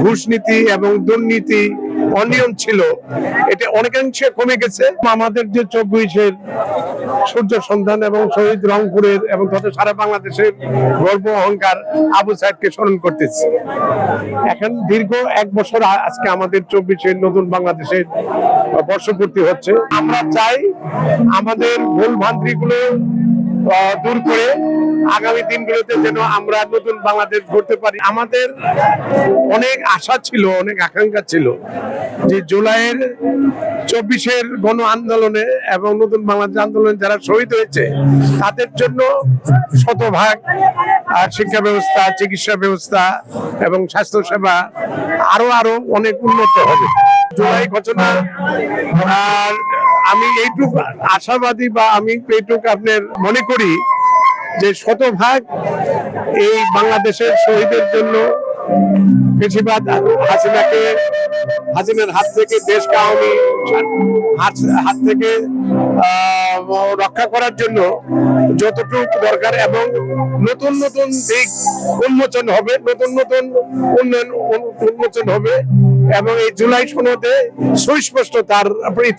ঘুষ নীতি এবং দুর্নীতি অনিয়ম ছিল, এটা অনেকাংশে কমে গেছে। আমাদের যে চব্বিশের সূর্য সন্ধান এবং শহীদ রংপুরের এবং তত সারা বাংলাদেশের গর্ব অহংকার আবু সাহেবকে স্মরণ করতেছি। এখন দীর্ঘ এক বছর আজকে আমাদের চব্বিশের নতুন বাংলাদেশের বর্ষপূর্তি হচ্ছে। আমরা চাই আমাদের ভুল ভ্রান্তিগুলো দূর করে আগামী দিনগুলোতে যেন আমরা নতুন বাংলাদেশ গড়তে পারি। আমাদের অনেক আশা ছিল, অনেক আকাঙ্ক্ষা ছিল যে জুলাইয়ের চব্বিশের গণ আন্দোলনে এবং নতুন বাংলাদেশ আন্দোলনে যারা শহীদ হয়েছে, তাদের জন্য শতভাগ শিক্ষা ব্যবস্থা, চিকিৎসা ব্যবস্থা এবং স্বাস্থ্য সেবা আরও আরও অনেক উন্নত হবে। জুলাই ঘোষণা আর আমি এইটুকু আশাবাদী বা আমি এইটুকু আপনার মনে করি যে শতভাগ এই বাংলাদেশের শহীদের জন্য বেশিরভাগ হাসিনাকে, হাসিনার হাত থেকে দেশকে আওয়ামী হাত থেকে রক্ষা করার জন্য যতটুকু দরকার এবং নতুন নতুন দিক উন্মোচন হবে, নতুন নতুন উন্নয়ন উন্মোচন হবে এবং এই জুলাই সনদে সুস্পষ্ট তার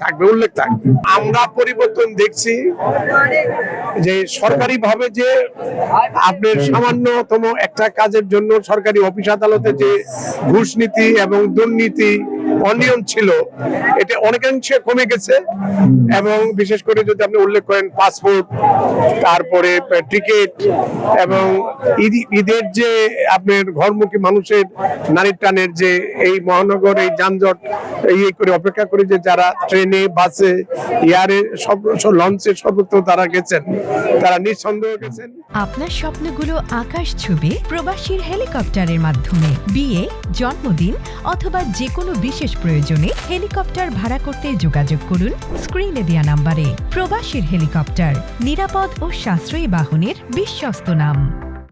থাকবে, উল্লেখ থাকবে। আমরা পরিবর্তন দেখছি যে সরকারি ভাবে যে আপনার সামান্যতম একটা কাজের জন্য সরকারি অফিস আদালতে যে ঘুষ নীতি এবং দুর্নীতি অনিয়ম ছিল, এটা অনেকাংশে কমে গেছে। এবং বিশেষ করে যদি আপনি উল্লেখ করেন পাসপোর্ট, তারপরে টিকিট এবং ঈদের যে আপনার ঘরমুখী মানুষের নারীর টানের যে এই মহানগর, এই যানজট, এই করে অপেক্ষা করে যে যারা ট্রেনে, বাসে, এয়ারে সব লঞ্চে সর্বত্র তারা গেছেন, তারা নিঃসন্দেহ গেছেন। আপনার স্বপ্নগুলো আকাশ ছুবে প্রবাসীর হেলিকপ্টারের মাধ্যমে। বিয়ে, জন্মদিন অথবা যে কোনো বিশেষ প্রয়োজনে হেলিকপ্টার ভাড়া করতে যোগাযোগ করুন স্ক্রিনে দেওয়া নাম্বারে প্রবাসীর হেলিকপ্টার, নিরাপদ ও সাশ্রয়ী বাহনের বিশ্বস্ত নাম।